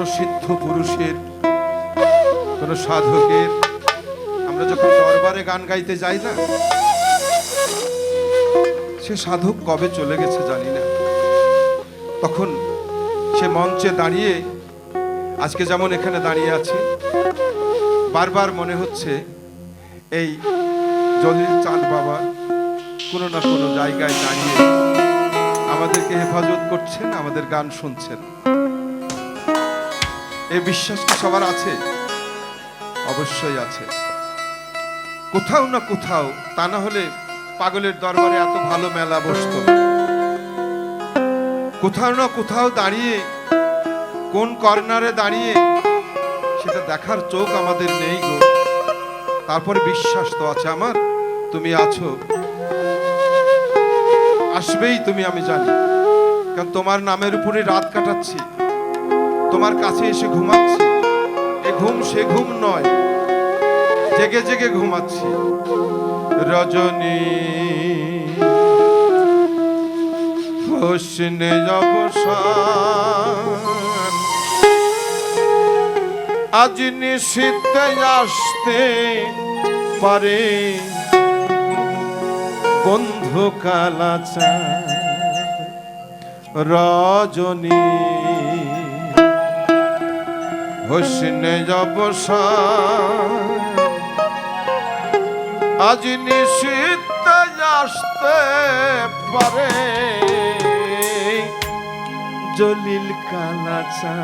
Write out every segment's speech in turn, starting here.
কোনো সিদ্ধ পুরুষের, কোনো সাধকের, আমরা যখন দরবারে গান গাইতে যাই না, সে সাধক কবে চলে গেছে জানি না। তখন সে মঞ্চে দাঁড়িয়ে, আজকে যেমন এখানে দাঁড়িয়ে আছে, বারবার মনে হচ্ছে, এই জলিল চাঁদ বাবা কোনো না কোনো জায়গায় দাঁড়িয়ে আমাদেরকে হেফাজত করছেন, আমাদের গান শুনছেন। এই বিশ্বাস কি সবার আছে? অবশ্যই আছে। কোথাও না কোথাও তা না হলে পাগলের দরবারে এত ভালো মেলা বসত। কোথাও না কোথাও দাঁড়িয়ে, কোন কর্নারে দাঁড়িয়ে সেটা দেখার চোখ আমাদের নেই গো। তারপরে বিশ্বাস তো আছে আমার, তুমি আছো। আসবেই তুমি আমি জানি, কারণ তোমার নামের উপরে রাত কাটাচ্ছি। তোমার কাছে এসে ঘুমাচ্ছি। এ ঘুম সে ঘুম নয়, জেগে জেগে ঘুমাচ্ছি। রজনী, হোসনে আজ নিষিদ্ধ আসতে পারে বন্ধু কালাচা রজনী হোসনে অবসান আজ নিষিদ্ধ আসতে পারে। জলিল কালাচা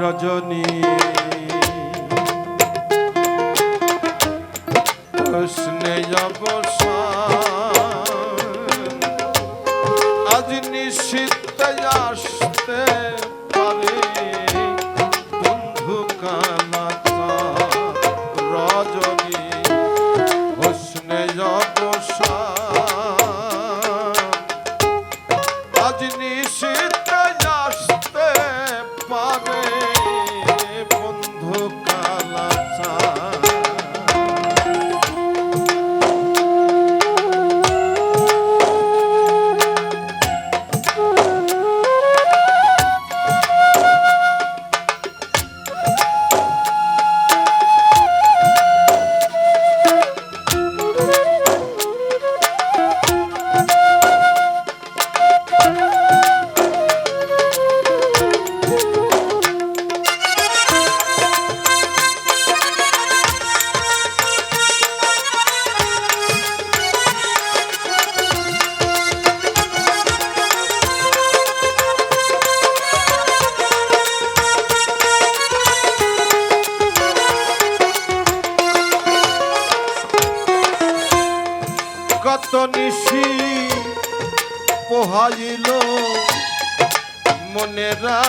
রজনী। প্রশ্নে অবসান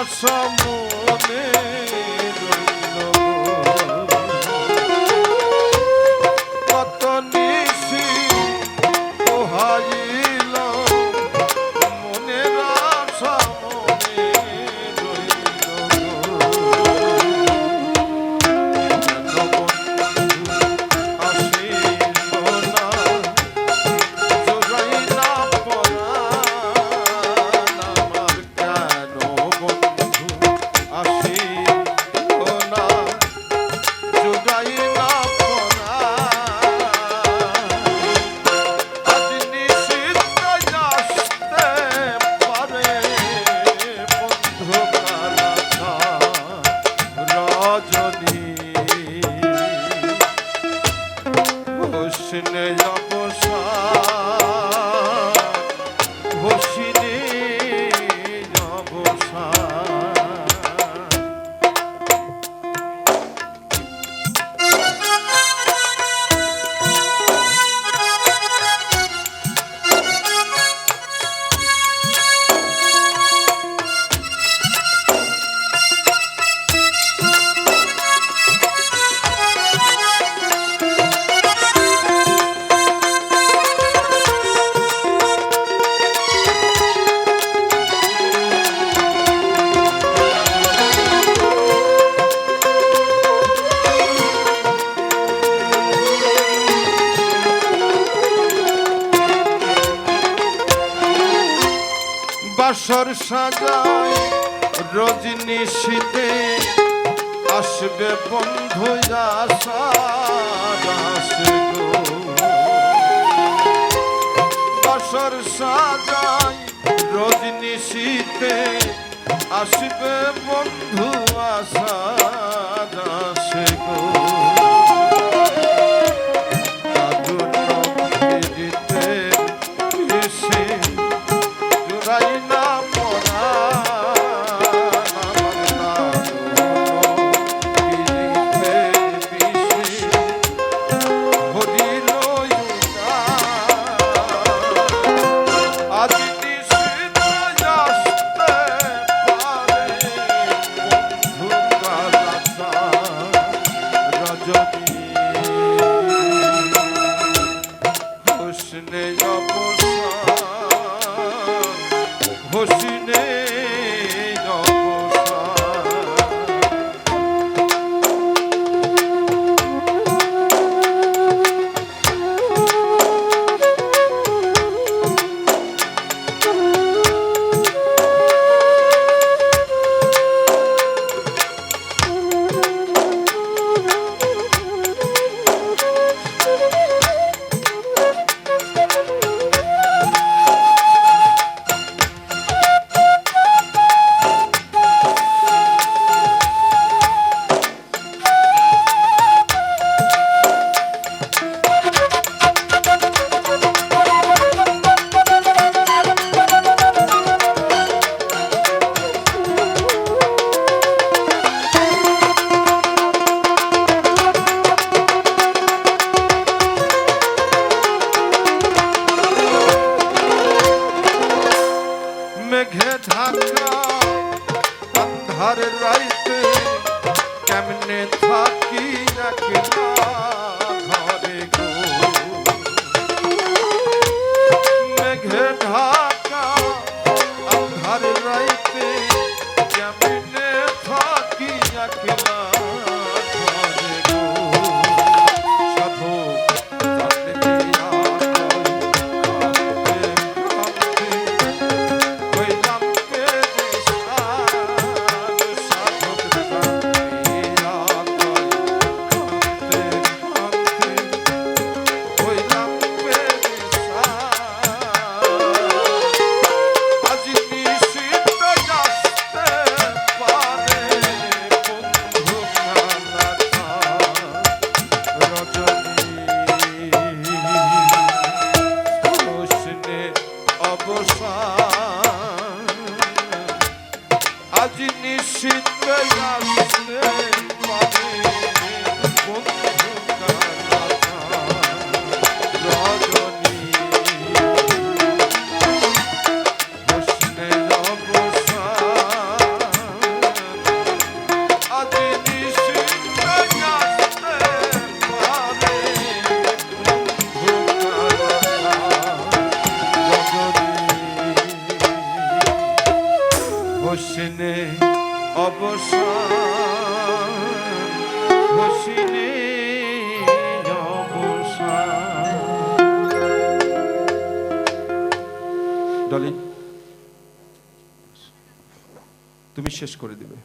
আশা মনে। সর সাজায় রজনী শীতে আসবে বন্ধু সর সাজায় রজনী শীতে আসবে বন্ধু আশা গো। হোসিনে জিনিস আসতে পারে। তুমি শেষ করে দিবে।